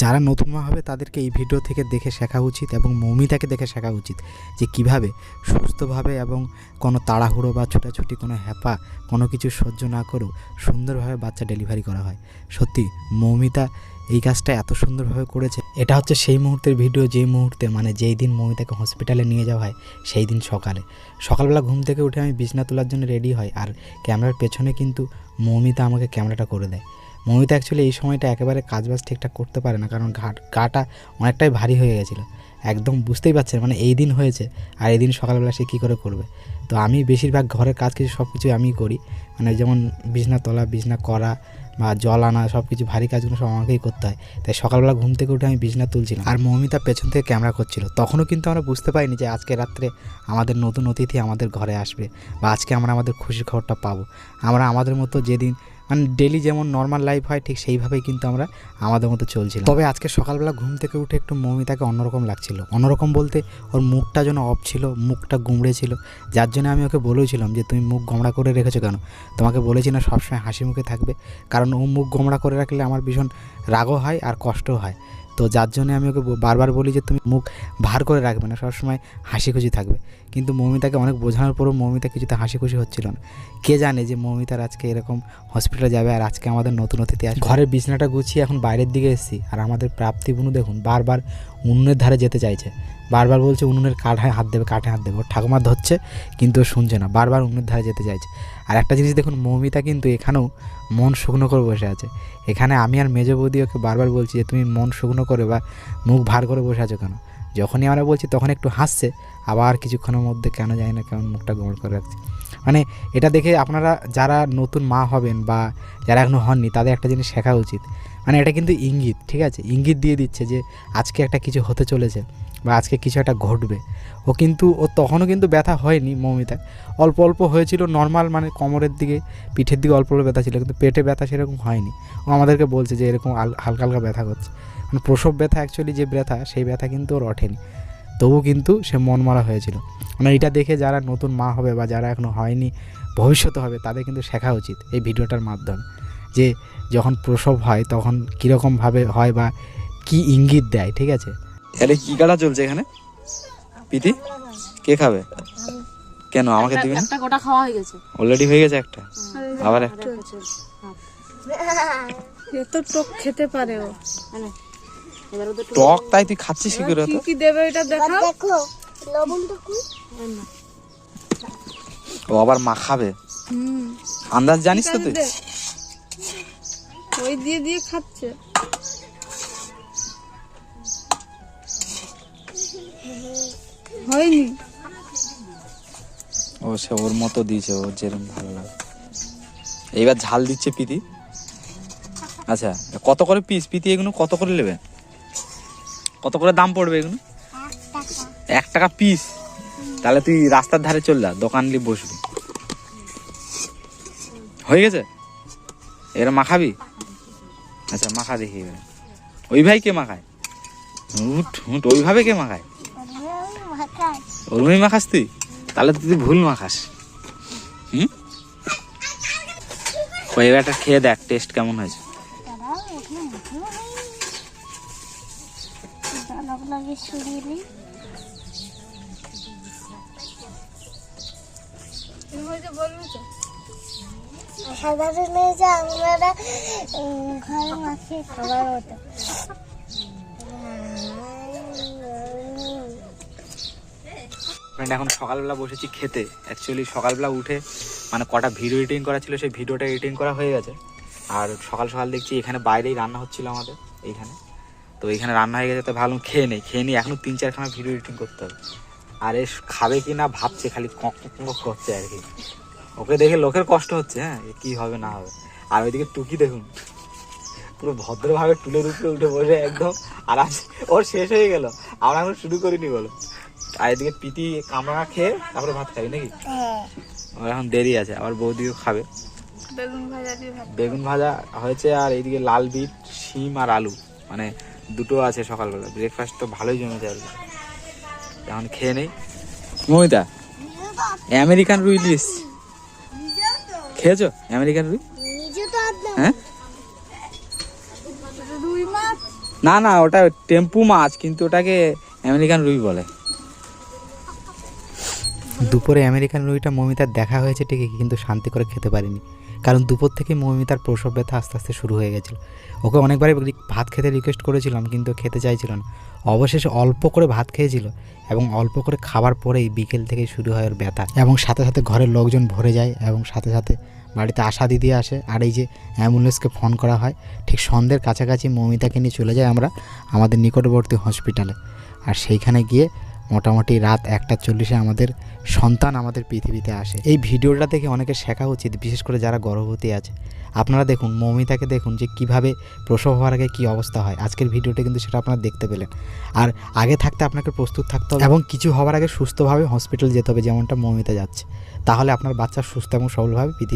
যারা নতুন মা হবে, তাদেরকে এই ভিডিও থেকে দেখে শেখা উচিত এবং মৌমিতাকে দেখে শেখা উচিত যে কীভাবে সুস্থভাবে এবং কোনো তাড়াহুড়ো বা ছোটাছুটি, কোনো হ্যাপা, কোনো কিছু সহ্য না করেও সুন্দরভাবে বাচ্চা ডেলিভারি করা হয়। সত্যি, মৌমিতা এই কাজটা এত সুন্দরভাবে করেছে। এটা হচ্ছে সেই মুহূর্তের ভিডিও যেই মুহূর্তে মানে যেই দিন মৌমিতাকে হসপিটালে নিয়ে যাওয়া হয়, সেই দিন সকালে। সকালবেলা ঘুম থেকে উঠে আমি বিছনা তোলার জন্য রেডি হয় আর ক্যামেরার পেছনে কিন্তু মৌমিতা আমাকে ক্যামেরাটা করে দেয়। মৌমিতা অ্যাকচুয়ালি এই সময়টা একেবারে কাজবাজ ঠিকঠাক করতে পারে না, কারণ ঘাট গাটা অনেকটাই ভারী হয়ে গেছিল। একদম বুঝতেই পারছেন মানে এই দিন হয়েছে, আর এই দিন সকালবেলা সে কী করে করবে? তো আমি বেশিরভাগ ঘরের কাজ কিছু সব কিছু আমিই করি। মানে যেমন বিছনা তোলা, বিছনা করা বা জল আনা সব কিছু ভারী কাজগুলো সব আমাকেই করতে হয়। তাই সকালবেলা ঘুম থেকে উঠে আমি বিছনা তুলছিলাম। আর মৌমিতা পেছন থেকে ক্যামেরা করছিল। তখনও কিন্তু আমরা বুঝতে পারিনি যে আজকে রাত্রে আমাদের নতুন অতিথি আমাদের ঘরে আসবে বা আজকে আমরা আমাদের খুশির খবরটা পাবো। আমরা আমাদের মতো যেদিন মানে ডেলি যেমন নর্মাল লাইফ হয়, ঠিক সেইভাবেই কিন্তু আমরা আমাদের মতো চলছিল তবে আজকে সকালবেলা ঘুম থেকে উঠে একটু মৌমিতাকে অন্যরকম লাগছিল। অন্যরকম বলতে ওর মুখটা যেন অফ ছিল, মুখটা গুমড়ে ছিল। যার জন্য আমি ওকে বলেছিলাম যে, তুমি মুখ গোমড়া করে রেখেছো কেন? তোমাকে বলেছি না, সবসময় হাসি মুখে থাকবে। কারণ ও মুখ গোমড়া করে রাখলে আমার ভীষণ রাগও হয় আর কষ্টও হয়। তো যার জন্য আমি ওকে বারবার বলি যে তুমি মুখ ভার করে রাখবে না, সবসময় হাসি খুশি থাকবে। কিন্তু মৌমিতাকে অনেক বোঝানোর পরও মৌমিতা কিছুতে হাসি খুশি হচ্ছিল না। কে জানে যে মৌমিতার আজকে এরকম হসপিটালে যাবে আর আজকে আমাদের নতুন অতিথি আসবে। ঘরের বিছনাটা গুছিয়ে এখন বাইরের দিকে এসেছি। আর আমাদের প্রাপ্তি বুনু দেখুন, বারবার উনুনের ধারে যেতে চাইছে। বারবার বলছে উনুনের কাঠায় হাত দেবে, কাঠে হাত দেবে। ওর ঠাকুমা ধরছে, কিন্তু শুনছে না। বারবার উনুনের ধারে যেতে চাইছে। আর একটা জিনিস দেখুন, মৌমিতা কিন্তু এখানেও মন শুকনো করে বসে আছে। এখানে আমি আর মেজ বৌদি ওকে বারবার বলছি যে, তুমি মন শুকনো করে বা মুখ ভার করে বসে আছো কেন? যখনই আমরা বলছি তখন একটু হাসছে, আবার কিছুক্ষণের মধ্যে কেন যায় না কেমন মুখটা গোমড় করে রাখছে। মানে এটা দেখে আপনারা যারা নতুন মা হবেন বা যারা এখনও হননি, তাদের একটা জিনিস শেখা উচিত। মানে এটা কিন্তু ইঙ্গিত, ঠিক আছে? ইঙ্গিত দিয়ে দিচ্ছে যে আজকে একটা কিছু হতে চলেছে বা আজকে কিছু একটা ঘটবে। ও কিন্তু, ও তখনও কিন্তু ব্যথা হয়নি মৌমিতা অল্প অল্প হয়েছিল নর্মাল মানে কোমরের দিকে, পিঠের দিকে অল্প অল্প ব্যথা ছিল, কিন্তু পেটে ব্যথা সেরকম হয়নি। ও আমাদেরকে বলছে যে এরকম হালকা হালকা ব্যথা করছে। মানে প্রসব ব্যথা অ্যাকচুয়ালি যে ব্যথা, সেই ব্যথা কিন্তু ওর ওঠেনি। তবু কিন্তু সে মন মারা হয়েছিল। মানে এটা দেখে যারা নতুন মা হবে বা যারা এখনও হয়নি, ভবিষ্যতে হবে, তাদের কিন্তু শেখা উচিত এই ভিডিওটার মাধ্যমে। যে যখন প্রসব হয় তখন কীরকমভাবে হয় বা কি ইঙ্গিত দেয় ঠিক আছে? তাহলে কি কাটা চলছে এখানে? পিতি কে খাবে? কেন আমাকে দিবি না? একটা গোটা খাওয়া হয়ে গেছে। অলরেডি হয়ে গেছে একটা? আবার একটা? এ তো টক খেতে পারে ও। এবার ওদের টক তাই তুই খাচ্ছিস কি করে কি তো? কি দেবে এটা দেখাও। ও আবার মাখাবে হুম। আন্দাজ জানিস তো তুই। ওই দিয়ে দিয়ে খাচ্ছে। হয়নি। ও, সে ওর মতো দিয়েছে, ওর যেরকম ভালো লাগে। এইবার ঝাল দিচ্ছে পিতি আচ্ছা কত করে পিস পিতি এগুলো কত করে নেবে? কত করে দাম পড়বে এগুলো? এক টাকা পিস তাহলে তুই রাস্তার ধারে চল যা, দোকান নিয়ে বসবি। হয়ে গেছে? এরা মাখাবি? আচ্ছা মাখা দেখি ওই ভাই কে মাখায়? হুট হুট ওইভাবে কে মাখায়? ওরমই মাখাস তুই? তাহলে তুই ভুল মাখাস। হুম? একটা খেয়ে দেখ টেস্ট কেমন হয়েছে। সাধারণে যে আমরা ঘরে খাবার এখন সকালবেলা বসেছি খেতে। অ্যাকচুয়ালি সকালবেলা উঠে মানে কটা ভিডিও এডিটিং করা ছিল, সেই ভিডিওটা এডিটিং করা হয়ে গেছে। আর সকাল সকাল দেখছি এখানে বাইরেই রান্না হচ্ছিল আমাদের, এইখানে। তো এইখানে রান্না হয়ে গেছে, তো ভালো খেয়ে নেই। খেয়ে নিই এখনও তিন চারখানা ভিডিও এডিটিং করতে হবে। আর এ খাবে কি না ভাবছে, খালি কক কক করছে আর কি। ওকে দেখে লোকের কষ্ট হচ্ছে হ্যাঁ? কি হবে না হবে। আর ওইদিকে টুকি দেখুন। পুরো ভদ্রভাবে টুলের উপরে উঠে বসে একদম। আরাম ওর শেষ হয়ে গেল। আমরা এখন শুরু করিনি বলো। আর এদিকে পিটি কামড়া খেয়ে তারপরে ভাত খাবি নাকি? হ্যাঁ। ওর এখন দেরি আছে আবার বৌদিও খাবে। বেগুন ভাজা বেগুন ভাজা হয়েছে আর এইদিকে লাল বিট শিম আর আলু। মানে দুটো আছে সকালবেলা। ব্রেকফাস্ট তো ভালোই জমেছে আর এখন খেয়ে নেই। মমিতা। আমেরিকান রুই লিস। খেয়েছো? আমেরিকান রুই? হ্যাঁ? না না ওটা টেম্পু মাছ কিন্তু ওটাকে আমেরিকান রুই বলে। দুপুরে আমেরিকান রুইটা মমিতার দেখা হয়েছে ঠিকই কিন্তু শান্তি করে খেতে পারিনি। কারণ দুপুর থেকে মমিতার প্রসব ব্যথা আস্তে আস্তে শুরু হয়ে গেছিল। ওকে অনেকবারই ভাত খেতে রিকোয়েস্ট করেছিলাম, কিন্তু খেতে চাইছিল না। অবশেষে অল্প করে ভাত খেয়েছিল এবং অল্প করে খাবার পরেই বিকেল থেকে শুরু হয় ওর ব্যথা। এবং সাথে সাথে ঘরের লোকজন ভরে যায় এবং সাথে সাথে বাড়িতে আশা দিদি আসে। আর এই যে অ্যাম্বুলেন্সকে ফোন করা হয়, ঠিক সন্ধ্যের কাছাকাছি মমিতাকে নিয়ে চলে যায় আমরা আমাদের নিকটবর্তী হসপিটালে আর সেইখানে গিয়ে মোটামুটি রাত একটা চল্লিশে আমাদের সন্তান আমাদের পৃথিবীতে আসে। এই ভিডিওটা দেখে অনেকে শেখা উচিত, বিশেষ করে যারা গর্ভবতী আছে। আপনারা দেখুন, মৌমিতাকে দেখুন যে কীভাবে প্রসব হওয়ার আগে কী অবস্থা হয়। আজকের ভিডিওটা কিন্তু সেটা আপনারা দেখতে পেলেন। আর আগে থাকতে আপনাকে প্রস্তুত থাকতে হবে এবং কিছু হওয়ার আগে সুস্থভাবে হসপিটাল যেতে হবে, যেমনটা মৌমিতা যাচ্ছে। তাহলে আপনার বাচ্চা সুস্থ এবং সবলভাবে পৃথিবী